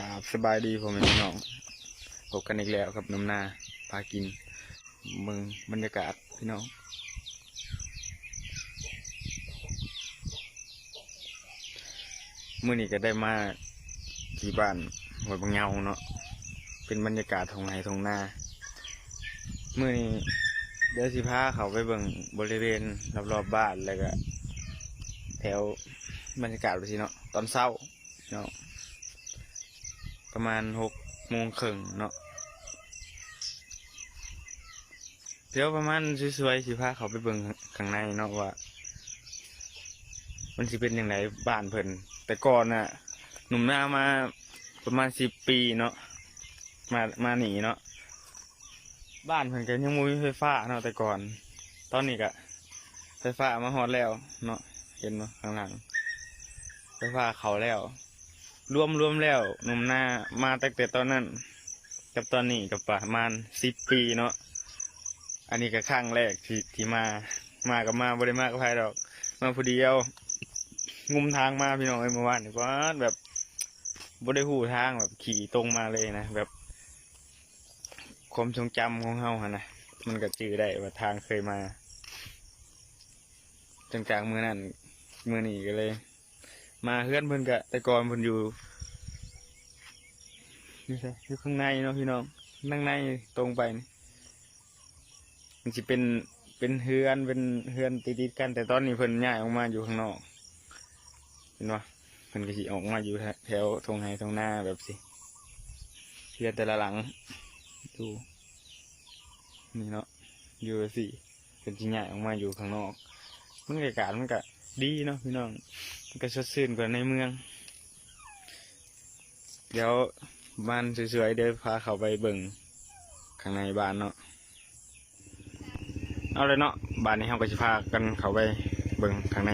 กราบสบายดีผมพี่น้องพบกันอีกแล้วกับน้ำนาพากินเมืองบรรยากาศพี่น้องเมื่อนี้ก็ได้มาที่บ้านหัวยบางเงาเนาะเป็นบรรยากาศทงไห้ทงนาเมื่อนี้เดี๋ยวสิพาเขาไปเบิ่งบริเวณรอบๆบบ้านแล้วก็แถวบรรยากาศไปสิเนาะตอนเช้าเนาะ ประมาณหกโมงครึ่งเนาะเดี๋ยวประมาณสวยๆสิพาเขาไปเบิ่งข้างในเนาะว่า มันสิเป็นอย่างไรบ้านเพิ่นแต่ก่อนน่ะ หนุ่มหน้ามาประมาณสิบปีเนาะมามาหนีเนาะบ้านเพิ่นก็ยังบ่มีไฟฟ้าเนาะแต่ก่อน ตอนนี้ก็ไฟฟ้ามาฮอดแล้ว เนาะเห็นเนาะข้างหลังไฟฟ้าเขาแล้ว รวมรวมแล้วหนุ่มหน้ามาตั้งแต่ตอนนั้น กับตอนนี้กับประมาณสิบปีเนาะอันนี้ก็ครั้งแรกที่ที่มา มากับมาบริมากับใครดอก มาผู้เดียวงุมทางมาพี่น้องเอ้เมื่อวานนี่ว่าแบบบริหูทางแบบขี่ตรงมาเลยนะแบบความทรงจำของเฮาฮะนะมันก็จือได้ว่าทางเคยมาจนกลางมือนั่นมือนี้ก็เลย มาเฮือนเพิ่นกะแต่ก่อนเพิ่นอยู่นี่ใช่อยู่ข้างในเนาะพี่น้องนั่งในตรงไปนี่มันจะเป็นเป็นเฮือนเป็นเฮือนติดๆกัน แต่ตอนนี้เพิ่นย้ายออกมาอยู่ข้างนอกเห็นปะเพิ่นก็สิออกมาอยู่แถวทงไฮทงหน้าแบบสิเฮือนแต่ละหลังดูนี่เนาะอยู่สิเพิ่นสิย้ายออกมาอยู่ข้างนอกมันบรรยากาศมันก็ ดีเนาะพี่น้องก็สดชื่นกว่าในเมือง เดี๋ยวบ้านสวยๆเดี๋ยวพาเขาไปเบิ่งข้างในบ้านเนาะเอาเลยเนาะบ้านนี้เขาก็จะพากันเขาไปเบิ่งข้างใน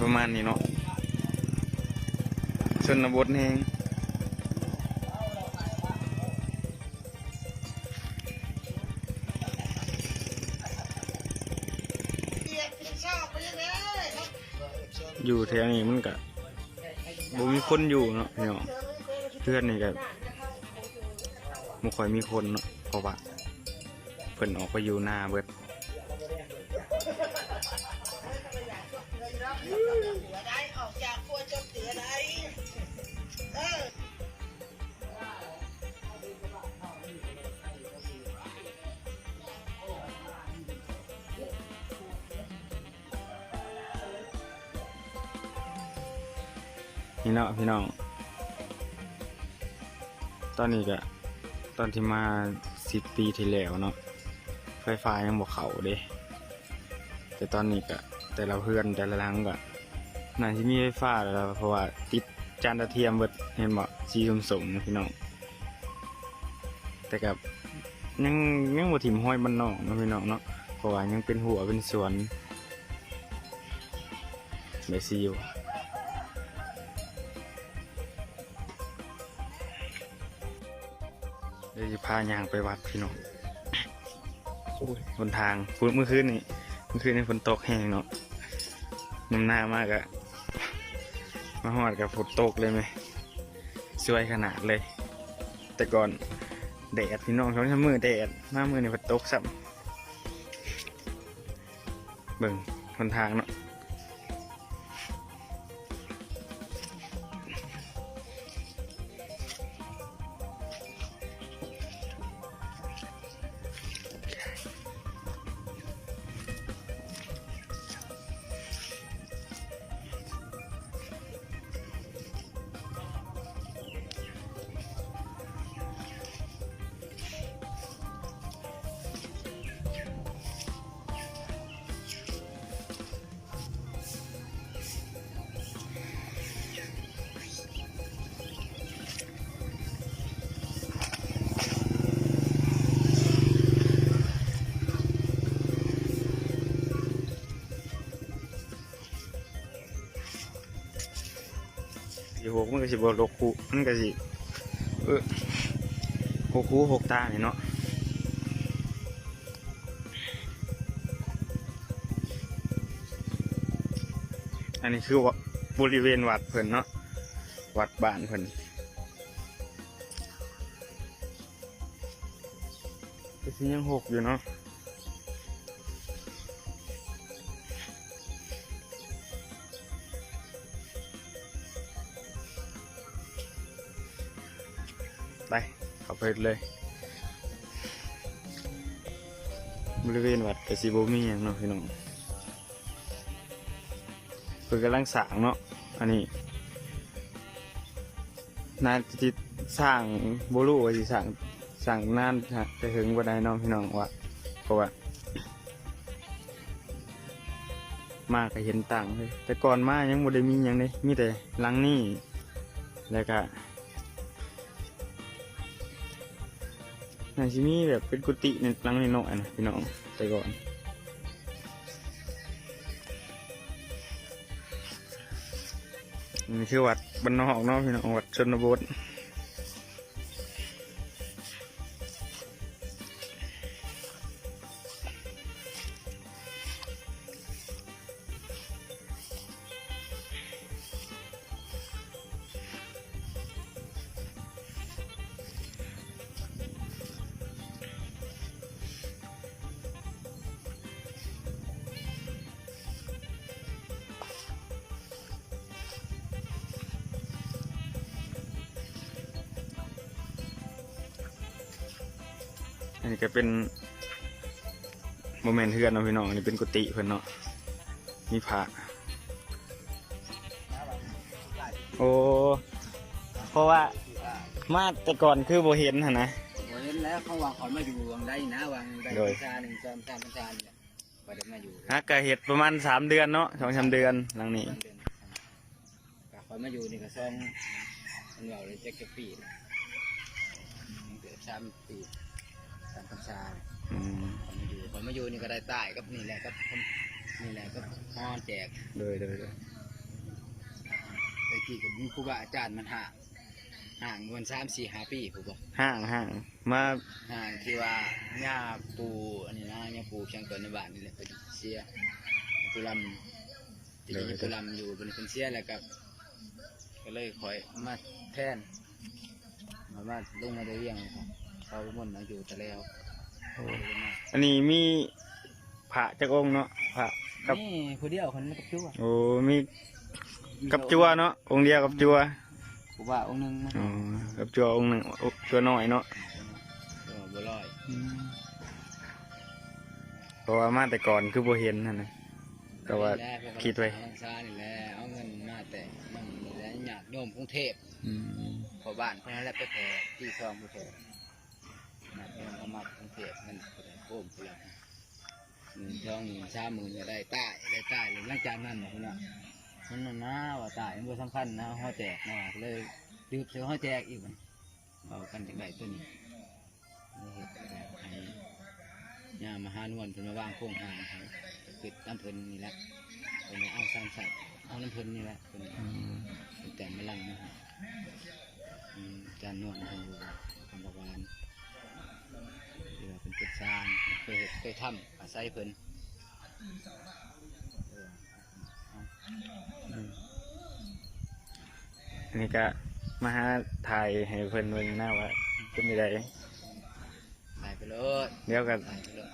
ประมาณนี้เนาะชนบทแหงอยู่แถวนี้มันก็บ่มีคนอยู่เนาะพี่น้องเพื่อนนี่ก็บ่ค่อยมีคนเนาะเพราะว่าเพิ่นออกไปอยู่หน้าเบิด นี่เนาะพี่น้อง ตอนนี้ก็ตอนที่มาสิบปีที่แล้วเนาะไฟฟ้ายังบอกเขาเด้แต่ตอนนี้ก็แต่ละเพื่อนแต่ละหลังก็น่าที่มีไฟฟ้าแล้วเพราะว่าติดจานดาวเทียมเบิดเห็นบ่สีสมๆนะพี่น้อง แต่กับยังยังบ่ถิ่มห้อยบ้านนอกนะพี่น้องเนาะเพราะว่ายังเป็นหัวเป็นสวนเบซีอ เดี๋ยวจะพายางไปวัดพี่น้องโอ้ยบนทางฝนเมื่อคืนนี่เมื่อคืนนี่ฝนตกแห้งเนาะน้ำหน้ามากอะมาหอดกับฝนตกเลยไหมสวยขนาดเลย แต่ก่อนแดดพี่น้องเขาทำมือแดดมามือนี่ฝนตกสับเบิ่งบนทางเนาะ มันก็สิบหกคูมันก็สิเออหกคูหกตาเนี่ยเนาะอันนี้คือว่าบริเวณวัดเพิ่นเนาะวัดบ้านเพิ่นก็สิยังหกอยู่เนาะ ไปเข้าไปเลย บริเวณวัดกสิบมีอย่างเนาะพี่น้องเพิ่นกำลังสร้างเนาะอันนี้น่าจะสร้างโบรูว่าสิสร้างสร้างนานฮะแต่ถึงบ่ได้น้องพี่น้องว่าเพราะว่า มาก็เห็นต่างเลยแต่ก่อนมายังบ่ได้มีหยังเลยมีแต่หลังนี้แล้วก็ น่าจะมีแบบเป็นกุฏิในหลังในนอยๆนะพี่น้องแต่ก่อนนี่คือวัดบ้านนอกเนาะพี่น้องวัดชนบท อันนี้ก็เป็นโมเมนต์เทือนเนาะพี่น้องอันนี้เป็นกุฏิเพิ่นเนาะมีพระโอ้เพราะว่ามาแต่ก่อนคือโบเห็นหั่นนะโอ้ยแล้วเขาวางขอนมาอยู่วางได้นะวางได้โดยประชาหนึ่งจอมตามประชาเนี่ยประเด็นมาอยู่ฮักกะเห็ดประมาณสามเดือนเนาะสองสามเดือนหลังนี้เดือนกับขอนมาอยู่นี่ก็ซ่องมันเหล่าเลยเจ็ดปีนะเกิดสามปี สามพรรษาอืมขอนมาอยู่ขอนมาอยู่นี่ก็ได้ใต้กับนี่แหละกับนี่แหละก็ฮอนแจกโดยโดยโดยไปกี่กับครูบาอาจารย์มันห่างห่างมันสามสี่ห้าปีผมบอกห้างห้างมาห่างที่ว่าย่าปูอันนี้นะย่าปูเชียงตัวในบ้านนี่แหละเป็นเสียปุลำที่นี่ปุลำอยู่เป็นเป็นเสียแล้วก็ก็เลยคอยเอามาแทนมามาลงมาได้เรียงครับ เขาหมดมาอยู่แต่แล้วโอ้อันนี้มีพระจักองค์เนาะพระกับนี่ผู้เดียวคนนี้กับจั่วโอ้มีกับจัวเนาะองค์เดียวกับจัวครูบาองค์หนึงนะอ๋อกับจัวองค์หนึ่งโอ้จัวน้อยเนาะก็บัวลอยเพราะว่ามาแต่ก่อนคือโบเห็นนั่นนะแต่ว่านี่แหละพกคิดไว้พลังชานี่แหละเอาเงินมาแต่มันนี่แหละญาติโยมกรุงเทพอืมพอบ้านเพราะนั้นแหละไปแผ่ที่ซองไปแผ่ ญาติโยมเอามากรุงเทพมันก็ได้โค้มไปแล้วหมื่นทองหมื่นสามหมื่นก็ได้ใต้ได้ใต้เลยหลังจากนั้นนะคุณน่ะมันน่ะนะว่าใต้มันสำคัญนะห่อแจกนะว่าเลยดืบเสือห่อแจกอีกมันเอากันจากไหนตัวนี้นี่เห็ดให้ยามาหานวลเพิ่นมาวางโค้งหางให้ปิดน้ำเพิ่นนี่แหละเพิ่นเอาสร้ามใส่เอาน้ำเพิ่นนี่แหละเพิ่นแต่ไม่ลังนะฮะอืมจานนวลทางดูคำประวาน เรือเป็นเป็ดซางเคยเฮ็ดเคยทำอาศัยเพิ่นเอออืมอันนี้ก็มาหาถ่ายให้เพิ่นเบิ่งหน้าว่าเป็นยังไงตายไปเลยเดี๋ยวก็ตายไปเลย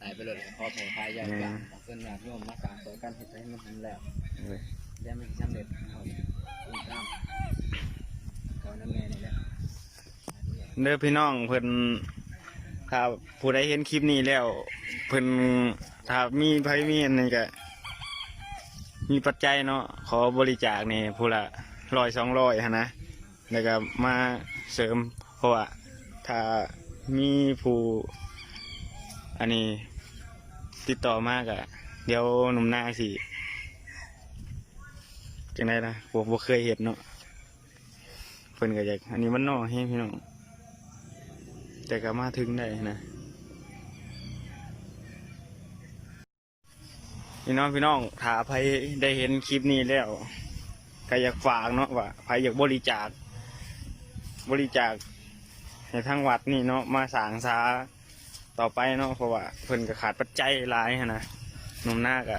ตายไปเลยขอแผ่พายยาวกลางเส้นอยากโยมมากลางตัวกันเห็ดให้มันทำแล้วเอ้ยเดี๋ยวมันจะสำเร็จเอาอุ้มตามก่อนน้ำแม่นี่แหละเด้อพี่น้องเพิ่น ถ้าผู้ใดเห็นคลิปนี้แล้วเพิ่นถ้ามีไผมีอันนี้ก็มีปัจจัยเนาะขอบริจาคนี่ผู้ละร้อยสองร้อยฮะนะแล้วก็มาเสริม เพราะว่าถ้ามีผู้อันนี้ติดต่อมากอะเดี๋ยวหนุ่มหน้าสิจังไดนะผมบ่เคยเห็นเนาะเพิ่นก็อยากอันนี้มันนอกให้พี่น้อง แต่ก็มาถึงได้นะพี่น้องพี่น้องถ้าใครได้เห็นคลิปนี้แล้วก็อยากฝากเนาะว่าใครอยากบริจาค บริจาคในทางวัดนี่เนาะมาสางซาต่อไปเนาะเพราะว่าเพิ่นก็ขาดปัจจัยหลายนะหนุ่มหน้าก็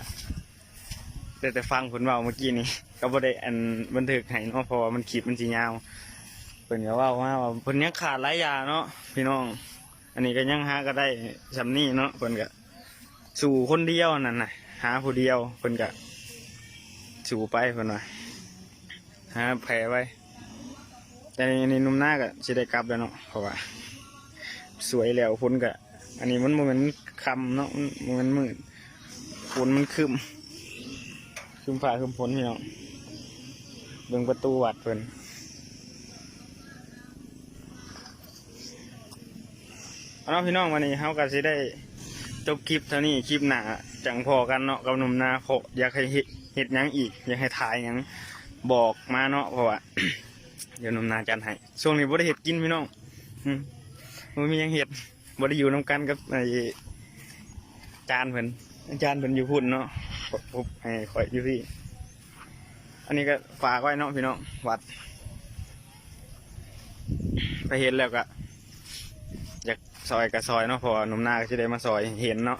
ได้แต่ฟังเพิ่นเว่าเมื่อกี้นี้ก็บ่ได้อันบันทึกให้เนาะเพราะว่ามันคลิปมันสิยาว เพิ่นก็ว่าว่าว่าเพิ่นยังขาดหลายอย่างเนาะพี่น้อง อันนี้ก็ยังหาก็ได้สำนี้เนาะเพิ่นก็สู่คนเดียวนั่นน่ะ หาผู้เดียวเพิ่นก็สู่ไปเพิ่นว่าหาแผลไว้ แต่ในนี้นุ่มหน้าก็สิได้กลับแล้วเนาะเพราะว่า สวยแล้วฝนก็อันนี้มันบ่แมันคำเนาะมันบ่แมันมืดฝนมันคึมคึมฟ้าคึมฝนพี่น้องเบิ่งประตูวัดเพิ่น เอาเนาะพี่น้องวันนี้เฮาก็สิได้จบคลิปเท่านี้คลิปหน้าจังพอกันเนาะกับหนุ่มนาโคอยากให้เฮ็ดเฮ็ดยังอีก อยากให้ถ่ายยังบอกมาเนาะเพราะว่าเดี๋ยวหนุ่มนาจันให้ช่วงนี้บ่ได้เฮ็ดกินพี่น้องอืมบ่มียังเฮ็ดบ่ได้อยู่นํกันกับไอ้จานเพิ่นอาจารย์เพิ่นอยู่พุ่นเนาะผมให้ข่อยอยู่พี่อันนี้ก็ฝากไว้เนาะพี่น้องวัดไปเห็นแล้วก็ ซอยกับซอยเนาะพอหนุ่มหน้าก็จะได้มาซอยเห็นเนาะ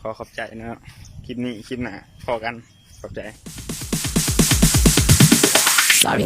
ขอขอบใจเนาะคลิปนี้คลิปหน้าพอกันขอบใจ Sorry.